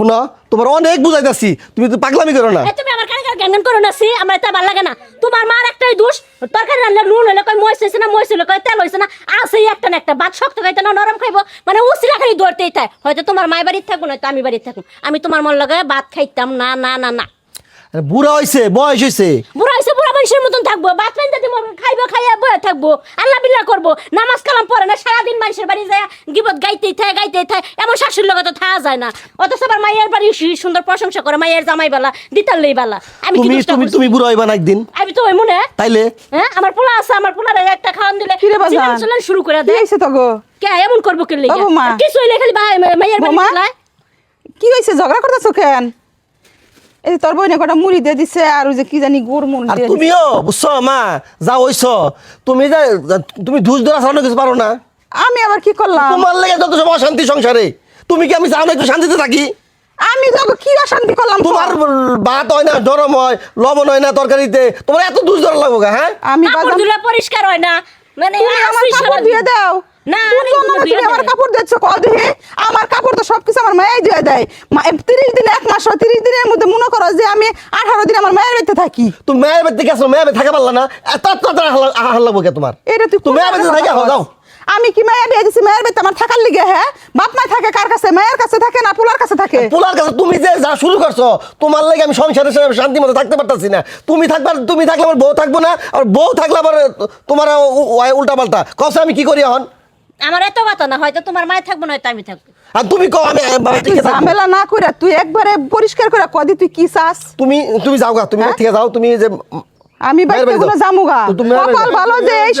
শুনো তোমার অনেক বুঝাইতাছি তুমি তো পাগলামি করো না। তুমি আমার কানে কানে জ্ঞান করো না সি? আমার এটা ভালো লাগে না। তোমার মার একটাই দোষ তরকারি রান্না নুন হইলে কই মরিচ হইছে না মরিচ হলে কই তেল হইছে না আছে একটা না একটা। ভাত শক্ত খাইতে না নরম খাইবো মানে উসিলা খালি দৌড়তেই থাকে হয়তো তোমার মায়ের বাড়িতে থাকব নয়তো আমি বাড়িতে থাকুন আমি তোমার মন লাগে ভাত খাইতাম না না না না। বুড়া হইছে বয়স হইছে। বুড়া বুড়া মানুষের মতন থাকব খাইতে দিব খাইবো খাইয়া বয়ে থাকব আল্লাহ বিল্লাহ করব নামাজ কালাম পড়ে না সারাদিন মানুষের বাড়ি যায় গিবত গাইতেই থাকে গাইতেই থাকে এমন শাশুর লগে তো থাকা যায় না। অথচ আবার মায়ের বাড়ি সুন্দর প্রশংসা করে মায়ের জামাই বালা দিতাল্লেই বালা। আমি তুমি তুমি? তুমি বুড়া হইবা না একদিন। আমি তো মনে। তাইলে? হ্যাঁ আমার পোলা আছে আমার পোলার একটা খাওয়ান দিলে? জীবন শুরু করে দেয়। তো গো কে এমন করব কে লেগে? কিছু হইলে খালি ভাই- মায়ের বাড়ি? কি হয়েছে ঝগড়া করতেছো কেন? এই তোর বইনে কটা মুড়ি দিয়ে দিছে আর ওই যে কি জানি গুড় মুড় আর দিয়ে দিছে। তুমিও বুঝছ? মা যা হইছ তুমি যে তুমি ধুস ধরা সামনে কিছু পারো না। আমি আবার কি করলাম? তোমার লেগে যত সব অশান্তি সংসারে তুমি কি আমি চাও না একটু শান্তিতে থাকি? আমি তোকে কি অশান্তি করলাম তোমার ভাত হয় না গরম হয় লবণ হয় না তরকারিতে তোমার এত দুষ ধরা লাগবো গা, হ্যাঁ? আমি কাপড় বাজার ধুলে পরিষ্কার হয় না। মানে তুমি আমার কাপড়। দিয়ে দাও। না, আমার কাপড় দিচ্ছ ক আমার কাপড় তো সবকিছু আমার মায়াই দিয়ে দেয়। তিরিশ দিন এক মাস তিরিশ দিনের মধ্যে মনে করো যে আমি আঠারো দিন আমার মায়ের বাড়িতে থাকি। তুমি মেয়ের বাড়িতে গেছো মেয়ের বাড়ি থাকা পারলা না। এত এত আহার লাগবো কে তোমার। এটা তুমি কোন বাড়িতে থাকা যাও। আমি কি মায়া বিয়ে দিছি? মায়ের বাড়িতে আমার থাকার লিগে হ্যাঁ? বাপ মা থাকে কার কাছে? মায়ের কাছে থাকে না পোলার কাছে থাকে? পোলার কাছে তুমি যে যা শুরু করছ তোমার লাগে আমি সংসারে শান্তি মতো থাকতে পারতাছি না। তুমি থাকবার তুমি থাকলে আমার বউ থাকব না আর বউ থাকলে আবার তোমার উল্টা পাল্টা কসে আমি কি করি এখন? আমার এত কথা না হয়তো তোমার মায়ের থাকব নয়তো আমি থাকব। আর তুমি কও আমি ঠিক আছে ঝামেলা না করে তুই একবারে পরিষ্কার করে কদি তুই কি চাস? তুমি তুমি যাও গা তুমি হ্যাঁ? ঠিক যাও তুমি যে আমি বাইরে গুলো জামুগা কপাল ভালো যে এই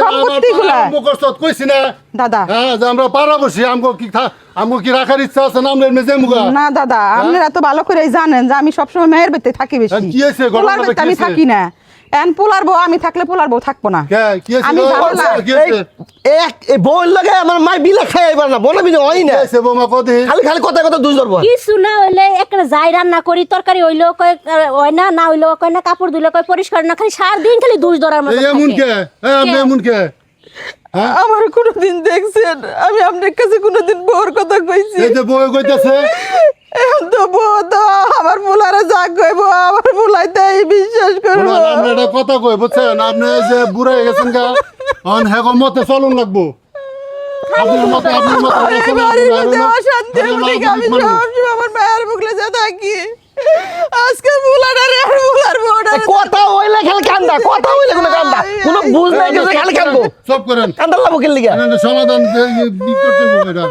মুখস্থ কইছি না। দাদা। হ্যাঁ যে আমরা পারা বসি আমগো কি আমগো কি রাখার ইচ্ছা আছে? না আমরা মেজে মুগা। না দাদা আপনারা তো ভালো করে জানেন যে আমি সবসময় মায়ের বাড়িতে থাকি বেশি। কি হয়েছে? পোলার ঘটনাটা আমি থাকি না। এন পোলার বউ আমি থাকলে পোলার বউ থাকব না। কি? হয়েছে? আমি গো? ঝামেলা। কি হয়েছে? এই- এক বউর লাগে আমার মাই বিলা খাই এবার না বলে বিনে কি না। হয়েছে বৌমা কদি? খালি খালি কথা কথা দুই ধরবো কিছু না হইলে একটা যাই রান্না করি তরকারি হইল কয় হয় না না হইল কয় না কাপড় ধুলে কয় পরিষ্কার না খালি সারাদিন খালি দুষ ধরার মতো এমন কে? আপনি কে? এমন কে? আমার কোনোদিন দেখছেন আমি আপনার কাছে কোনোদিন বউর কথা কইছি। এই যে বউ কইতাছে? এখন তো বউ তো আমার পোলারে যা কইব আমার পোলাই তাই বিশ্বাস করব। আপনি একটা কথা কই বুঝছেন? আপনি যে বুড়া হয়ে গেছেন গা অন হেগো মতে চলুন লাগবো। আপনার মতে আপনার মতে অশান্তি আমি মানুষ। আমার মায়ের মুখলে যা থাকি আজকে পোলাটারে আর পোলার বউটারে কথা হইলে খালি কান্দা কথা হইলে কোনো কান্দা। কোনো বুঝ নাই কিছু খালি কান্দবো সব করেন। কান্দার লাভ কেন লিগা? এখানে সমাধান দে- ই- ই করতে হবে এটা।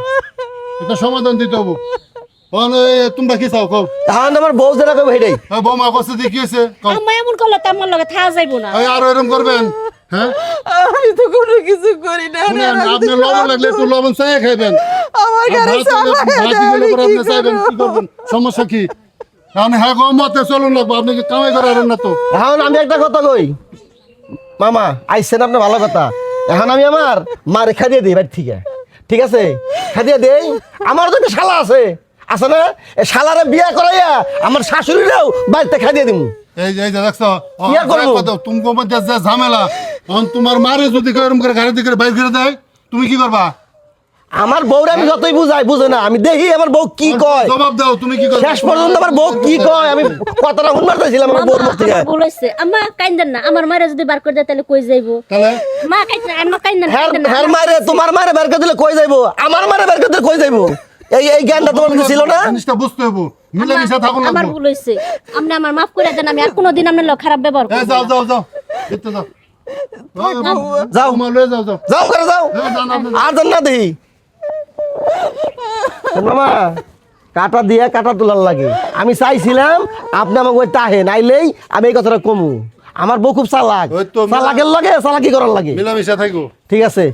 এটা সমাধান দিতে হবে। তোমরা কি চাও কও? তাহলে আমার বউ যেটা কবে হেটাই বৌমা কষ্ট দিয়ে কি হয়েছে কও? আম্মা এমন করলে তো আমার লগে থাকা যাইবো না। এই আরও এরকম করবেন? হ্যাঁ? আমি তো কোনো কিছু করি না লবণ লাগলে একটু লবণ চাই খাইবেন। আমার কি করবেন? সমস্যা কি? হ্যাঁ গো মতে চলুন লাগবো আপনি কি কামাই করারেন না তো? এখন আমি একটা কথা কই। মামা আইসেন আপনি ভালো কথা। এখন আমি আমার দিই বাড়ি থেকে। ঠিক আছে? দেই। আমার তো একটা শালা আছে। আছে না? এই শালারে বিয়া করাইয়া আমার শাশুড়িরাও বাড়িতে খাইয়ে দিব এই যে এই যে দেখছ? ও, কি আর করব? কথা, তুমি মধ্যে যে ঝামেলা। তোমার মারে যদি কেউ এরকম করে গাড়ি দিকে বাইর করে দেয় তুমি কি করবা? আমার বউরে আমি যতই বুঝাই বুঝে না আমি দেখি আমার বউ কি কয়। জবাব দাও তুমি কি করবা শেষ পর্যন্ত আমার বউ কি কয় আমি কথাটা শুনবার চাইছিলাম আমার বউর মুখ থেকে। হইছে। আম্মা কাইন্দেন না আমার মায়ের যদি বার করে দেয় তাহলে কই যাইবো? তাহলে? মা কাইন্দেন আম্মা কাইন্দেন কাইন্দেন না। হ্যার মারে তোমার মারে বের করে দিলে কই যাইবো? আমার মারে বের করে দিলে কই যাইবো? এই এই জ্ঞানটা তোমার কাছে ছিল না? জিনিসটা বুঝতে হব মিলে মিশে আম্মা, থাকুন আমার ভুল হইছে আপনি আমার মাফ করে দেন আমি আর কোনোদিন আপনার লগে খারাপ ব্যবহার করব যাও না। যাও যাও দেখতে যাও। যাও। যাও যাও। যাও করে যাও। হ্যাঁ। আর দেন না দেই মামা কাটা দিয়ে কাটা তোলার লাগে। আমি চাইছিলাম আপনি আমাকে ওই তাহে নাইলেই আমি এই কথাটা কমু। আমার বউ খুব চালাক। চালাকের লাগে চালাকি করার লাগে। মিলামিশা থাকো ঠিক আছে।